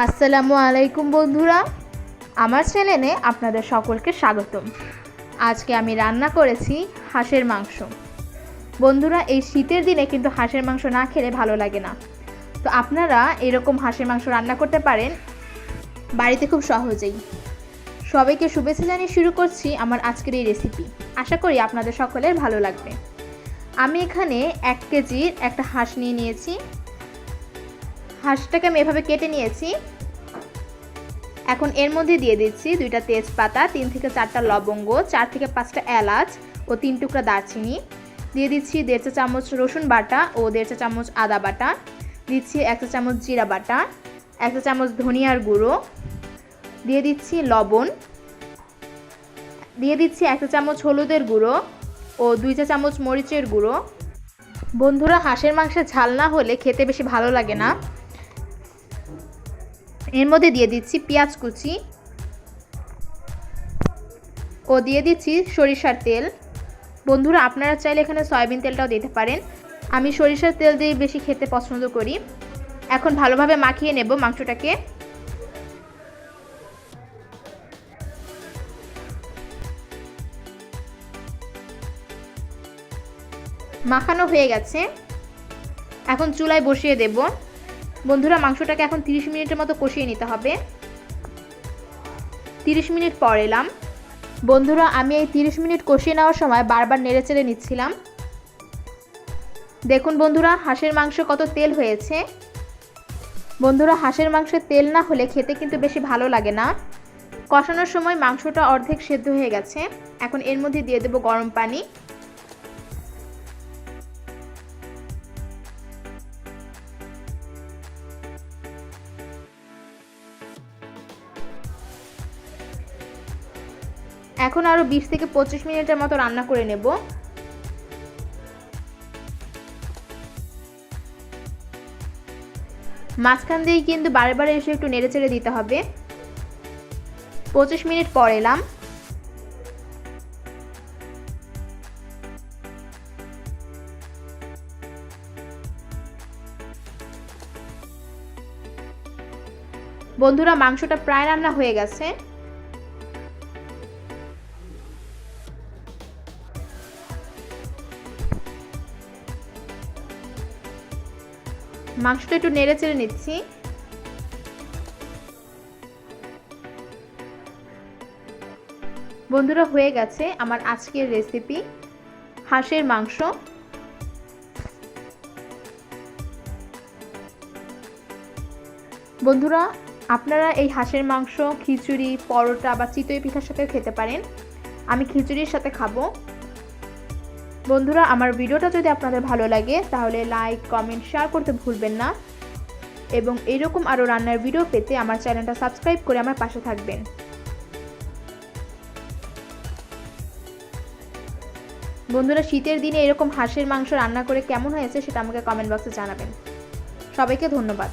আসসালামু আলাইকুম বন্ধুরা। আমার চ্যানেলে আপনাদের সকলকে স্বাগতম। আজকে আমি রান্না করেছি হাঁসের মাংস। বন্ধুরা, এই শীতের দিনে কিন্তু হাঁসের মাংস না খেলে ভালো লাগে না। তো আপনারা এরকম হাঁসের মাংস রান্না করতে পারেন বাড়িতে খুব সহজেই। সবাইকে শুভেচ্ছা জানিয়ে শুরু করছি আমার আজকের এই রেসিপি আশা করি আপনাদের সকলের ভালো লাগবে। আমি এখানে এক কেজির একটা হাঁস নিয়ে নিয়েছি। হাঁসটাকে আমি এভাবে কেটে নিয়েছি। এখন এর মধ্যে দিয়ে দিচ্ছি দুইটা তেজপাতা, তিন থেকে চারটা লবঙ্গ, চার থেকে পাঁচটা এলাচ ও তিন টুকরা দারচিনি। দিয়ে দিচ্ছি দেড় চা চামচ রসুন বাটা ও দেড় চা চামচ আদা বাটা। দিচ্ছি এক চা চামচ জিরা বাটা, এক চা চামচ ধনিয়ার গুঁড়ো। দিয়ে দিচ্ছি লবণ। দিয়ে দিচ্ছি এক চা চামচ হলুদের গুঁড়ো ও দুই চা চামচ মরিচের গুঁড়ো। বন্ধুরা, হাঁসের মাংসের ঝাল না হলে খেতে বেশি ভালো লাগে না। এর মধ্যে দিয়ে দিচ্ছি পেঁয়াজ কুচি ও দিয়ে দিচ্ছি সরিষার তেল। বন্ধুরা, আপনারা চাইলে এখানে সয়াবিন তেলটাও দিতে পারেন। আমি সরিষার তেল দিয়ে বেশি খেতে পছন্দ করি। এখন ভালোভাবে মাখিয়ে নেব মাংসটাকে। মাখানো হয়ে গেছে। এখন চুলায় বসিয়ে দেব। বন্ধুরা, মাংসটাকে এখন 30 মিনিটের মতো কষিয়ে নিতে হবে। 30 মিনিট পর এলাম। বন্ধুরা, আমি এই 30 মিনিট কষিয়ে নেওয়ার সময় বারবার নেড়েচেড়ে নিচ্ছিলাম। দেখুন বন্ধুরা, হাঁসের মাংস কত তেল হয়েছে। বন্ধুরা, হাঁসের মাংসের তেল না হলে খেতে কিন্তু বেশি ভালো লাগে না। কষানোর সময় মাংসটা অর্ধেক সেদ্ধ হয়ে গেছে। এখন এর মধ্যে দিয়ে দেবো গরম পানি। এখন আরও বিশ থেকে পঁচিশ মিনিটের মতো রান্না করে নেব। মাঝখান দিয়েই কিন্তু বারে বারে এসে একটু নেড়ে চেড়ে দিতে হবে। পঁচিশ মিনিট পর এলাম। বন্ধুরা, মাংসটা প্রায় রান্না হয়ে গেছে। মাংসটা একটু নেড়ে চেড়ে নিচ্ছি। বন্ধুরা, হয়ে গেছে আমার আজকের রেসিপি হাঁসের মাংস। বন্ধুরা, আপনারা এই হাঁসের মাংস, খিচুড়ি, পরোটা বা চিতই পিঠার সাথেও খেতে পারেন। আমি খিচুড়ির সাথে খাব। বন্ধুরা, আমার ভিডিওটা যদি আপনাদের ভালো লাগে, তাহলে লাইক কমেন্ট শেয়ার করতে ভুলবেন না। এবং এরকম আরও রান্নার ভিডিও পেতে আমার চ্যানেলটা সাবস্ক্রাইব করে আমার পাশে থাকবেন। বন্ধুরা, শীতের দিনে এরকম হাঁসের মাংস রান্না করে কেমন হয়েছে সেটা আমাকে কমেন্ট বক্সে জানাবেন। সবাইকে ধন্যবাদ।